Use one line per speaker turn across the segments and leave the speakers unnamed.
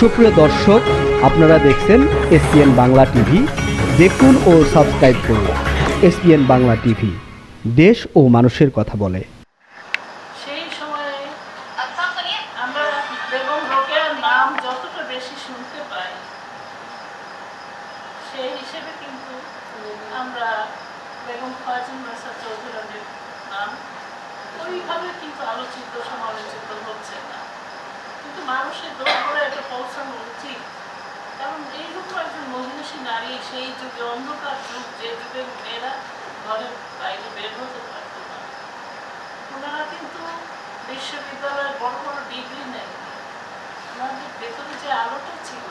সুপ্রিয় দর্শক, আপনারা দেখছেন এসপিএন বাংলা টিভি। দেখুন ও সাবস্ক্রাইব করুন এসপিএন বাংলা টিভি। দেশ ও মানুষের কথা বলে।
ওইভাবে কিন্তু আলোচিত সমালোচিত হচ্ছে না। কিন্তু মানুষের দোষ করে এটা পৌঁছানো উচিত। কারণ এইরকম একজন মহিষী নারী, সেই যুগে অন্ধকার যুগ, যে যুগে মেয়েরা ঘরের বাইরে বের হতে পারত না। ওনারা কিন্তু বিশ্ববিদ্যালয়ের বড় বড় ডিগ্রি নেন ওনাদের ভেতরে যে আলোটা ছিল,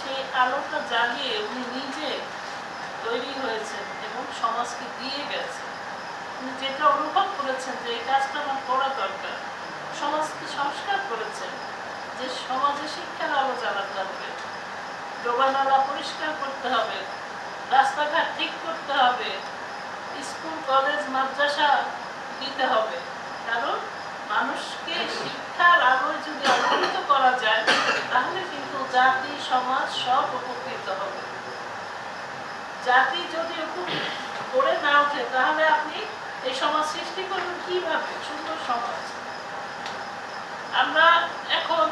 সেই আলোটা জ্বালিয়ে উনি নিজে তৈরি হয়েছেন এবং সমাজকে দিয়ে গেছেন। উনি যেটা অনুভব করেছেন যে এই কাজটা আমার করা দরকার সমাজকে সংস্কার করেছেন যে সমাজে শিক্ষার আলো জ্বালাতে হবে ডোবানালা পরিষ্কার করতে হবে, রাস্তাঘাট ঠিক করতে হবে, স্কুল, কলেজ, মাদ্রাসা দিতে হবে। কারণ মানুষকে শিক্ষার আলোয় যদি আলোকিত করা যায়, তাহলে কিন্তু জাতি, সমাজ সব উপকৃত হবে। জাতি যদি করে না ওঠে, তাহলে আপনি এই সমাজ সৃষ্টি করবেন কীভাবে? সুন্দর সমাজ। আমরা এখন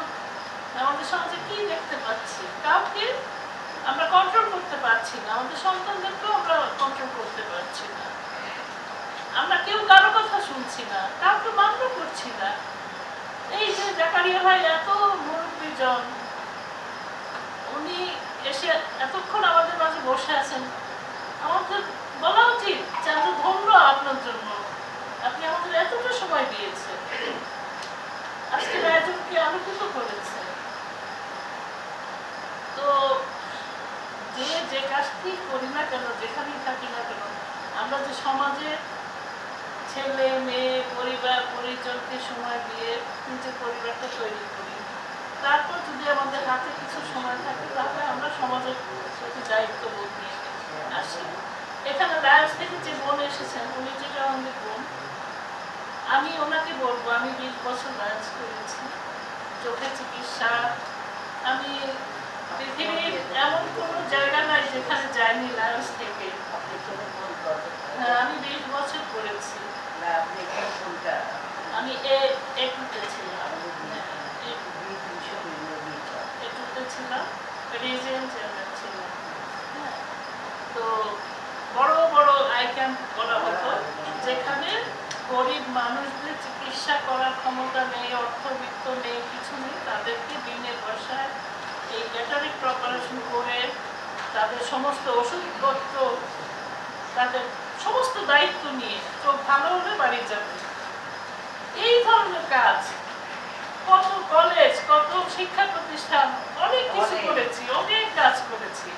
আমাদের সমাজে কি দেখতে পাচ্ছি? কাউকে পারছি না, আমাদের সন্তানদেরকেও আমরা কন্ট্রোল করতে পারছি না। আমরা কেউ কারও কথা শুনছি না, কাউকে মান্য করছি না। এই যে জাকারিয়া ভাই এত মুরব্বী জন উনি এসে এতক্ষণ আমাদের মাঝে বসে আছেন, আমাদের বলা উচিত যে আমরা ধন্য আপনার জন্য। আপনি আমাদের এতটা সময় দিয়েছেন আজকের আয়োজনকে আলোকিত করেছে তো যে যে কাজটি করি না কেন যেখানেই থাকি না কেন আমরা যে সমাজে ছেলে, মেয়ে, পরিবার, পরিজনকে সময় দিয়ে নিজের পরিবারটা তৈরি করি। তারপর যদি আমাদের হাতে কিছু সময় থাকে, তাহলে আমরা সমাজের প্রতি দায়িত্ব দায়িত্ববোধ নিয়ে আসি। এখানে রায়স থেকে যে বোন এসেছেন, উনি আমাদের বোন, আমি ওনাকে বলব, আমি বিশ বছর রায়স করেছি, চোখে চিকিৎসা, আমি পৃথিবীর এমন কোনো জায়গা নাই যেখানে যাইনি লায়ন্স থেকে হ্যাঁ আমি বিশ বছর করেছি আমি এ একটুতে ছিলাম ছিলাম রিজিয়ন ছিলাম তো বড় বড় আই ক্যাম্প করা হতো, যেখানে গরিব মানুষদের চিকিৎসা করার ক্ষমতা নেই, অর্থবিত্ত নেই, কিছু নেই, তাদেরকে বিনে পয়সায় এই ক্যাটারিক অপারেশন করে তাদের সমস্ত ওষুধপত্র, তাদের সমস্ত দায়িত্ব নিয়ে চোখ ভালো হলে বাড়ি যাবে। এই ধরনের কাজ। কত কলেজ কত শিক্ষা প্রতিষ্ঠান অনেক কিছু করেছি অনেক কাজ করেছি।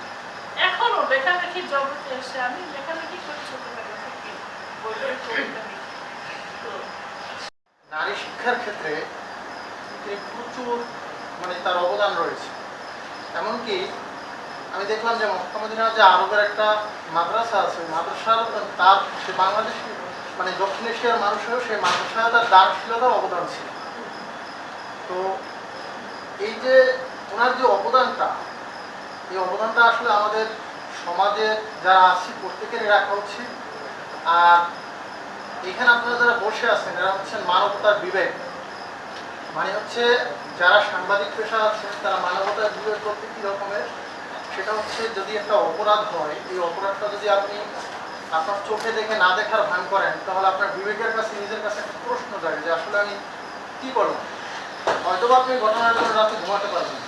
এখনও লেখালেখি জগতে এসে আমি লেখালেখি করি ছোটবেলা থেকে
নারী শিক্ষার ক্ষেত্রে প্রচুর মানে তার অবদান রয়েছে। এমনকি আমি দেখলাম যে মক্কামদিনার যে আরবের একটা মাদ্রাসা আছে মাদ্রাসার তার সে বাংলাদেশ মানে দক্ষিণ এশিয়ার মানুষেরও সেই মানসিকতার তার দানশীলতার অবদান ছিল। তো এই যে ওনার যে অবদানটা, এই অবদানটা আসলে আমাদের সমাজে যারা আছি প্রত্যেকেরই রাখা উচিত। আর এখানে আপনারা যারা বসে আছেন, এরা হচ্ছেন মানবতার বিবেক। মানে হচ্ছে যারা সাংবাদিক পেশা আছেন, তারা মানবতার বিবেক করতে কী রকমের? সেটা হচ্ছে যদি একটা অপরাধ হয়, এই অপরাধটা যদি আপনি আপনার চোখে দেখে না দেখার ভান করেন, তাহলে আপনার বিবেকের কাছে, নিজের কাছে একটা প্রশ্ন জাগে যে আসলে আমি কী করলাম হয়তো আপনি ঘটনার জন্য রাতে ঘুমাতে পারবেন।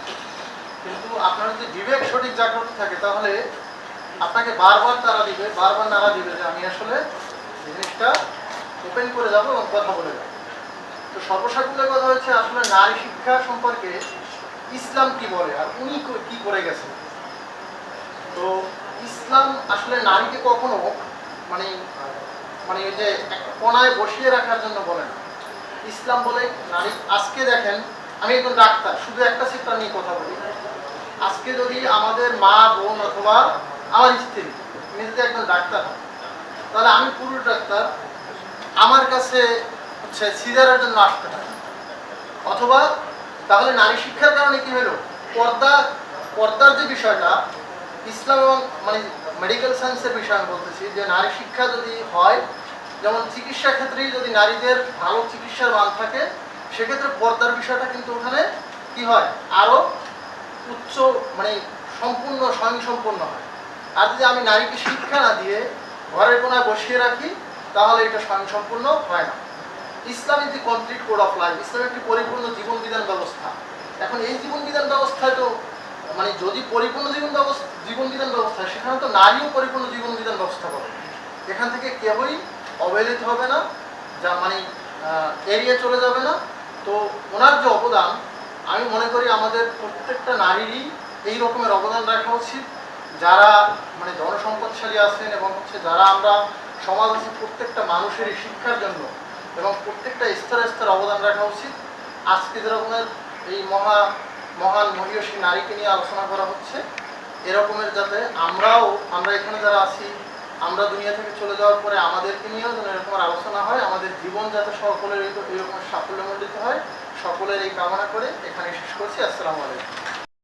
কিন্তু আপনার যদি বিবেক সঠিক জাগ্রত থাকে, তাহলে আপনাকে বারবার তারা দিবে, বারবার নাড়া দিবে যে আমি আসলে জিনিসটা ওপেন করে যাব এবং কথা বলে যাব। তো সর্বসাকুল্যে কথা হচ্ছে, আসলে নারী শিক্ষা সম্পর্কে ইসলাম কি বলে, আর উনি কি করে গেছেন? তো ইসলাম আসলে নারীকে কখনো মানে মানে ওই যে কোনায় বসিয়ে রাখার জন্য বলে না। ইসলাম বলে, নারী, আজকে দেখেন, আমি একজন ডাক্তার, শুধু একটা সেক্টর নিয়ে কথা বলি। আজকে যদি আমাদের মা, বোন অথবা আমার স্ত্রী উনি যদি একজন ডাক্তার তাহলে আমি পুরুষ ডাক্তার, আমার কাছে হচ্ছে সিজারের জন্য আসতে হয়। অথবা তাহলে নারী শিক্ষার কারণে কি হলো? পর্দা, পর্দার যে বিষয়টা ইসলাম এবং মানে মেডিকেল সায়েন্সের বিষয় আমি বলতেছি যে নারী শিক্ষা যদি হয়, যেমন চিকিৎসা ক্ষেত্রেই যদি নারীদের ভালো চিকিৎসার মান থাকে, সেক্ষেত্রে পর্দার বিষয়টা কিন্তু ওখানে কি হয়? আরও উচ্চ মানে সম্পূর্ণ স্বয়ংসম্পূর্ণ হয়। আর যদি আমি নারীকে শিক্ষা না দিয়ে ঘরের কোনায় বসিয়ে রাখি, তাহলে এটা স্বয়ংসম্পূর্ণ হয় না। Islam is the complete code of life ইসলাম একটি পরিপূর্ণ জীবন বিধান ব্যবস্থা। এখন এই জীবন বিধান ব্যবস্থায় তো মানে যদি পরিপূর্ণ জীবন ব্যবস্থা, জীবন বিধান ব্যবস্থা সেখানে তো নারীও পরিপূর্ণ জীবন বিধান ব্যবস্থা করে এখান থেকে কেউই অবহেলিত হবে না, যা মানে এড়িয়ে চলে যাবে না। তো ওনার যে অবদান, আমি মনে করি আমাদের প্রত্যেকটা নারীরই এই রকমের অবদান রাখা উচিত। যারা মানে জনসম্পদশালী আছেন এবং হচ্ছে যারা আমরা সমাজ আছে প্রত্যেকটা মানুষেরই শিক্ষার জন্য এবং প্রত্যেকটা স্তরে স্তরে অবদান রাখা উচিত। আজকে যেরকমের এই মহা মহান মহিষী নারীকে নিয়ে আলোচনা করা হচ্ছে। এরকমের যাতে আমরাও, আমরা এখানে যারা আছি, আমরা দুনিয়া থেকে চলে যাওয়ার পরে আমাদেরকে নিয়েও যেন এরকম আলোচনা হয়, আমাদের জীবন যাতে সকলের এরকম সাফল্যমণ্ডিত হয়, সকলের এই কামনা করে এখানে শেষ করছি। আসসালামু আলাইকুম।